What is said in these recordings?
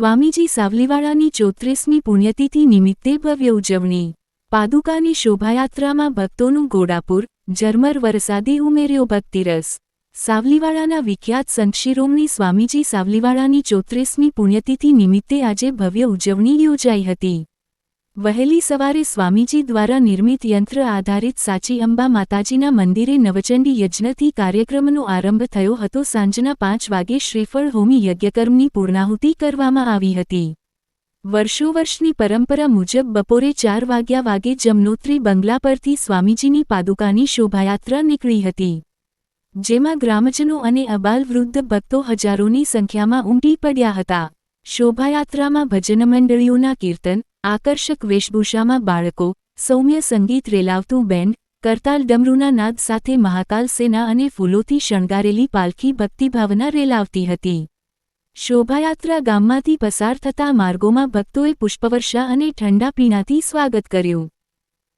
સ્વામીજી સાવલીવાળાની ચોત્રીસમી પુણ્યતિથિ નિમિત્તે ભવ્ય ઉજવણી. પાદુકાની શોભાયાત્રામાં ભક્તોનું ગોડાપુર ઝરમર વરસાદી ઉમેર્યો ભક્તિરસ. સાવલીવાળાના વિખ્યાત સંતશિરોમણી સ્વામીજી સાવલીવાળાની ચોત્રીસમી પુણ્યતિથિ નિમિત્તે આજે ભવ્ય ઉજવણી યોજાઈ હતી. વહેલી સવારે સ્વામીજી દ્વારા નિર્મિત યંત્ર આધારિત સાચી અંબા માતાજીના મંદિરે નવચંડી યજ્ઞથી કાર્યક્રમનો આરંભ થયો હતો. સાંજના પાંચ વાગે શ્રીફળ હોમી યજ્ઞકર્મની પૂર્ણાહુતિ કરવામાં આવી હતી. વર્ષોવર્ષની પરંપરા મુજબ બપોરે ચાર વાગ્યા વાગે જમનોત્રી બંગલા પરથી સ્વામીજીની પાદુકાની શોભાયાત્રા નીકળી હતી. જેમાં ગ્રામજનો અને અબાલ વૃદ્ધ ભક્તો હજારોની સંખ્યામાં ઉમટી પડ્યા હતા. શોભાયાત્રામાં ભજન મંડળીઓના કીર્તન આકર્ષક વેશભૂષામાં બાળકો, સૌમ્ય સંગીત રેલાવતું બેન્ડ, કરતાલ ડમરૂના નાદ સાથે મહાકાલ સેના અને ફૂલોથી શણગારેલી પાલખી ભક્તિભાવના રેલાવતી હતી. શોભાયાત્રા ગામમાંથી પસાર થતા માર્ગોમાં ભક્તોએ પુષ્પવર્ષા અને ઠંડા પીણાથી સ્વાગત કર્યું.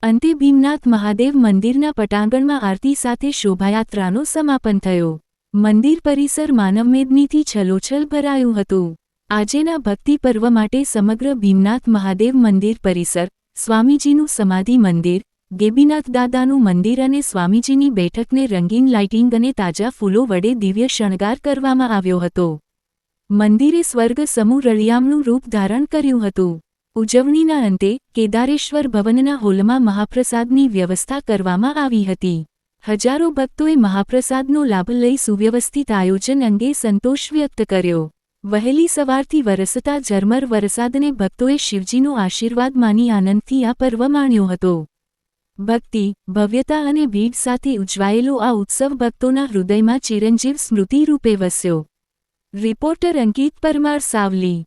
અંતે ભીમનાથ મહાદેવ મંદિરના પટાંગણમાં આરતી સાથે શોભાયાત્રાનો સમાપન થયો. મંદિર પરિસર માનવમેદનીથી છલોછલ ભરાયું હતું. આજેના ભક્તિ પર્વ માટે સમગ્ર ભીમનાથ મહાદેવ મંદિર પરિસર, સ્વામીજીનું સમાધિ મંદિર, ગેબીનાથ દાદાનું મંદિર અને સ્વામીજીની બેઠકને રંગીન લાઇટિંગ અને તાજા ફૂલો વડે દિવ્ય શણગાર કરવામાં આવ્યો હતો. મંદિરે સ્વર્ગ સમૂહ રળિયામનું રૂપ ધારણ કર્યું હતું. ઉજવણીના અંતે કેદારેશ્વર ભવનના હોલમાં મહાપ્રસાદની વ્યવસ્થા કરવામાં આવી હતી. હજારો ભક્તોએ મહાપ્રસાદનો લાભ લઈ સુવ્યવસ્થિત આયોજન અંગે સંતોષ વ્યક્ત કર્યો. વહેલી સવારથી વરસતા ઝરમર વરસાદને ભક્તોએ શિવજીનો આશીર્વાદ માની આનંદથી આ પર્વ માણ્યો હતો. ભક્તિ, ભવ્યતા અને ભીડ સાથે ઉજવાયેલો આ ઉત્સવ ભક્તોના હૃદયમાં ચિરંજીવ સ્મૃતિ રૂપે વસ્યો. રિપોર્ટર અંકિત પરમાર સાવલી